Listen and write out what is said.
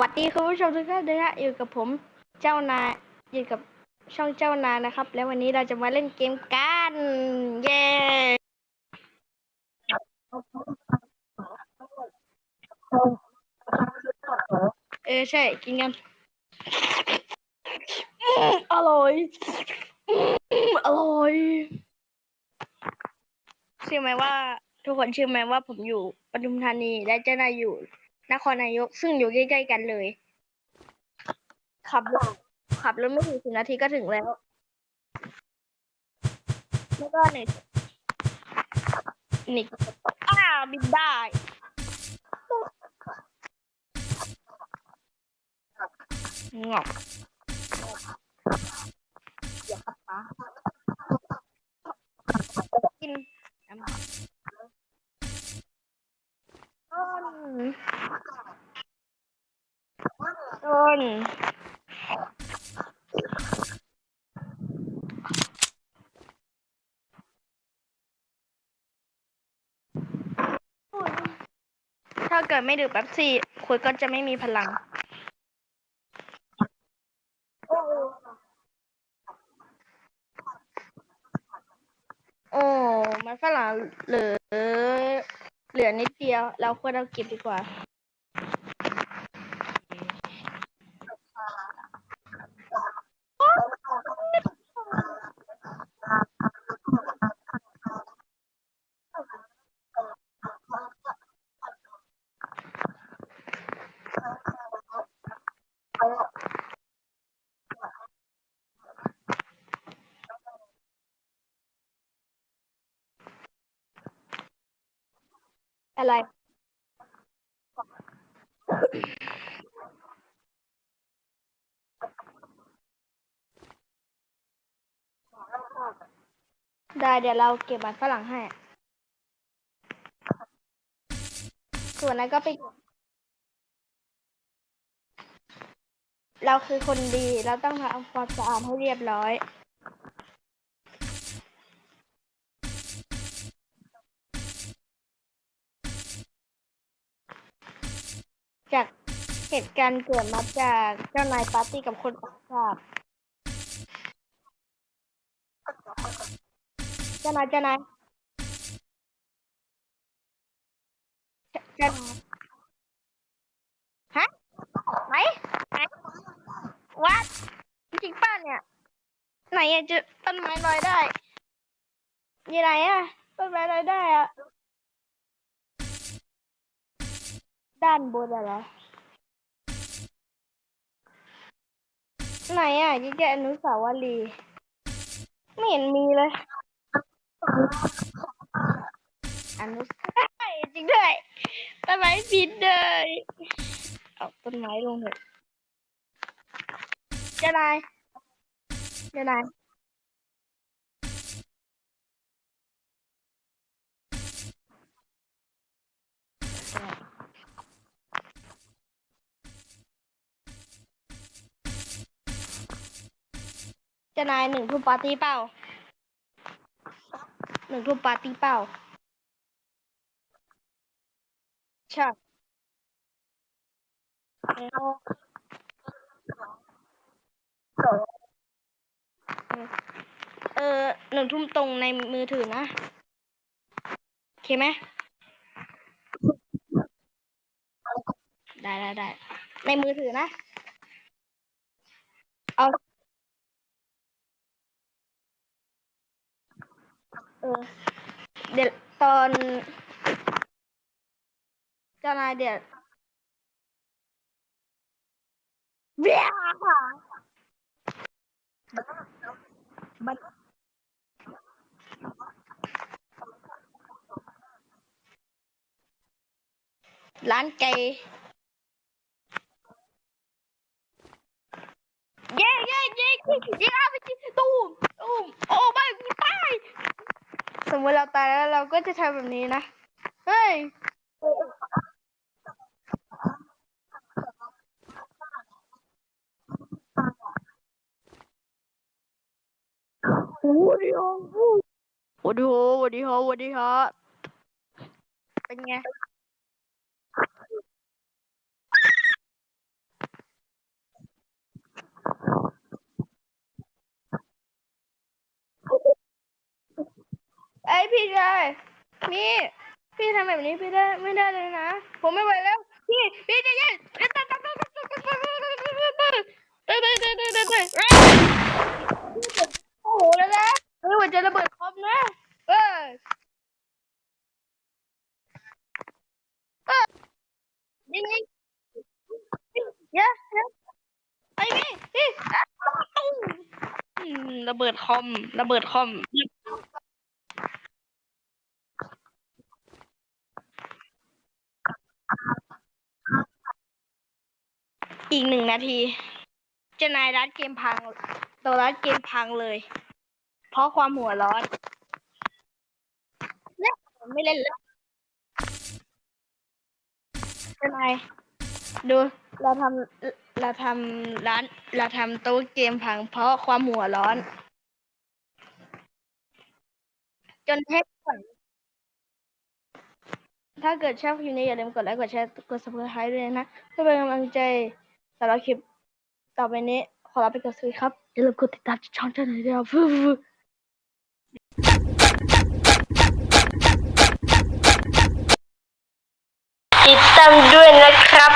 วัสดีคุณผู้ชมทุกท่านด้วยนะอยู่กับผมเจ้านายอยู่กับช่องเจ้านายนะครับ แล้ววันนี้เราจะมาเล่นเกมกันเย้เออใช่กินกันอร่อยอืมอร่อยเชื่อไหมว่า ทุกคนเชื่อไหมว่าผมอยู่ปทุมธานีและเจ้านายอยู่ นครนายก ซึ่งอยู่ใกล้ๆกันเลย ขับรถขับรถไม่ถึงสิบนาทีก็ถึงแล้ว แล้วก็เน็ตนิกอ้าวบินได้งอกเดี๋ยวครับป้ากินน้ำต้นต้ น ถ้าเกิดไม่ดื่มแป๊บซี่ คุณก็จะไม่มีพลัง โอ้ มันฝรั่งเหลือ เหลือนิดเดียว เราควรเอาเก็บดีกว่า อะไร ได้เดี๋ยวเราเก็บมันฝรั่งให้ ส่วนนั้นก็ไป เราคือคนดี เราต้องทำความสะอาดให้เรียบร้อย จากเหตุการณ์เกิดมาจากเจ้านายปาร์ตี้กับคนต่างชาติเจ้านายเจ้านายเจ้านายฮะไหนไหนวัดจริงป้าเนี่ย ไหนอะจะต้นไม้ลอยได้ยี่ไหนอะต้นไม้ลอยได้อะ ด้านบนอะเหรไหนอะยิ่งแกอนุสาวรีย์ไม่เห็นมีเลย อนุสาวรีย์จริงด้วยต้นไม้บินเลยเอาต้นไม้ลงเถอะเจ้านายเจ้านาย จ้านายหนึ่งทุ่มปาร์ตี้เปล่าหนึ่งทุ่มปาร์ตี้เปล่าใช่เอาเออหนึ่งทุ่มตรงในมือถือนะโอเคไหมได้ได้ได้ในมือถือนะ เอา เออ เดี๋ยวตอนเจ้านายเดี๋ยวเบี้ยบัดร้านไก่เย้เย้เย้เย้เย้เอาไปจิตูมตูมโอ้ไม่กูตายส มมติเราตายแล้วเราก็จะทำแบบนี้นะ เฮ้ย วัสดีฮะโอ้ดีฮะวันดีฮะโอ้ดีฮะเป็นไง พี่ชายพี่พี่ทำแบบนี้พี่ได้ไม่ได้เลยนะ ผมไม่ไหวแล้ว พี่พี่ใจะเย็นโอ้โหแล้วนะเฮ้ยมันจะระเบิดคอมนะเออเออยิงยิงเยอะเยอะไอ้พี่พี่ระเบิดคอม ระเบิดคอม อีกหนึ่งนาที จะนายรัดเกมพังตัวรัดเกมพังเลย เพราะความหัวร้อนเนี่ยไม่เล่นแล้วจะนายดูเราทำเราทำร้าน เราทำโต๊ะเกมพัง เพราะความหัวร้อน จนเทปก่อนถ้าเกิดชอบคลิปนี้อย่าลืมกดไลค์กดแชร์กด subscribe ด้วยนะเพื่อเป็นกำลังใจำหรับคลิปต่อไปนี้ ขอลาไปก่อนสวัสดีครับ อย่าลืมกดติดตามช่องช่องนี้ด้วยครับติดตามด้วยนะครับ